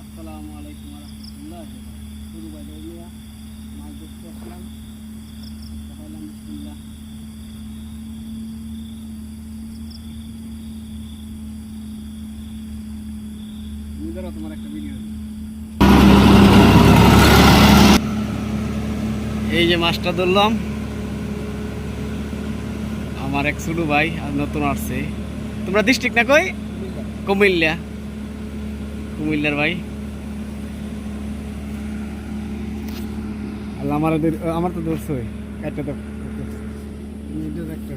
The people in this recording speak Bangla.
আসসালামু আলাইকুম রহমতুল্লাহ শুরু বাইদিয়া মাছ ধরতে আসলাম। তাহলাম বিসমিল্লাহ। নিজেরও তোমার একটা ভিডিও এই যে মাছটা ধরলাম। আমার এক ছোট ভাই আর নতুন আসছে। তোমরা ডিস্ট্রিক্ট না কই? কুমিল্লা। কুমিল্লার ভাই। আমার আমার তো দোষ ধরছে একটা তো একটা